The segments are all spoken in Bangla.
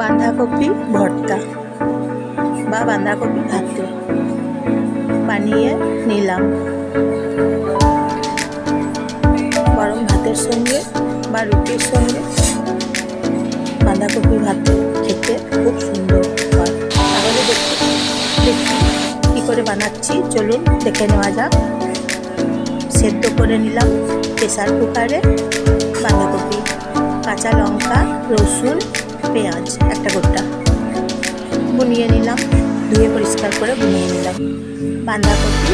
বাঁধাকপি ভর্তা বা বাঁধাকপি ভাতে। বানিয়ে নিলাম। গরম ভাতের সঙ্গে বা রুটির সঙ্গে বাঁধাকপি ভাতে খেতে খুব সুন্দর হয়। তাহলে দেখি দেখি কী করে বানাচ্ছি চলুন দেখে নেওয়া যাক। সেদ্ধ করে নিলাম প্রেসার কুকারে বাঁধাকপি, কাঁচা লঙ্কা, রসুন পেঁয়াজ একটা গোটা। বুনিয়ে নিলাম ধুয়ে পরিষ্কার করে বুনিয়ে নিলাম। বাঁধাকপি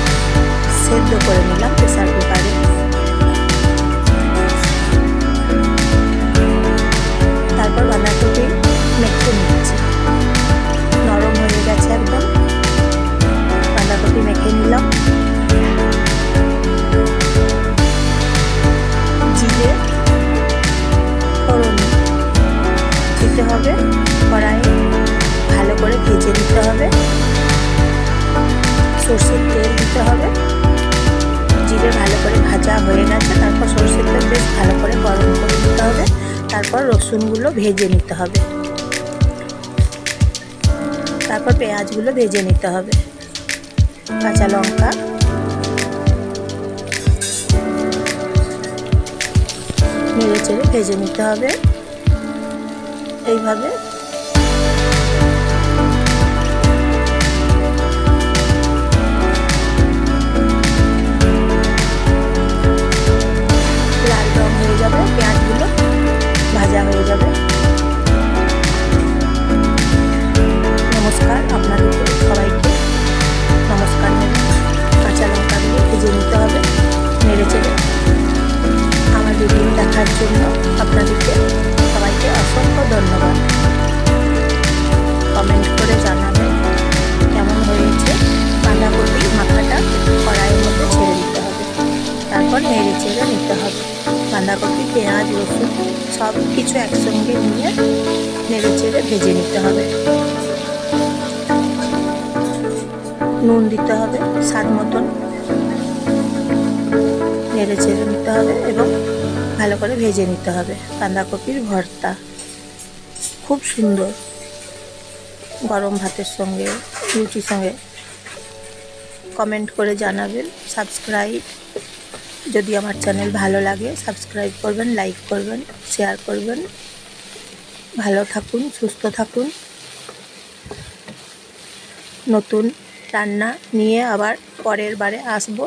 দিতে হবে। কড়াইয়ে ভালো করে ভেজে নিতে হবে। সর্ষের তেল দিতে হবে। জিরে ভালো করে ভাজা হয়ে গেছে। তারপর সর্ষের তেল বেশ ভালো করে গরম করে নিতে হবে। তারপর রসুনগুলো ভেজে নিতে হবে। তারপর পেঁয়াজগুলো ভেজে নিতে হবে। কাঁচা লঙ্কা। নেড়ে চেড়ে ভেজে নিতে হবে। এইভাবে নিতে হবে। বাঁধাকপি, পেঁয়াজ, রসুন সব কিছু একসঙ্গে নিয়ে নেড়ে চেড়ে ভেজে নিতে হবে। নুন দিতে হবে স্বাদ মতন। নেড়ে চেড়ে নিতে হবে এবং ভালো করে ভেজে নিতে হবে। বাঁধাকপির ভর্তা খুব সুন্দর। গরম ভাতের সঙ্গে রুটির সঙ্গে। কমেন্ট করে জানাবেন, সাবস্ক্রাইব যদি আমার চ্যানেল ভালো লাগে সাবস্ক্রাইব করবেন লাইক করবেন শেয়ার করবেন। ভালো থাকুন, সুস্থ থাকুন। নতুন রান্না নিয়ে আবার পরের বারে আসব।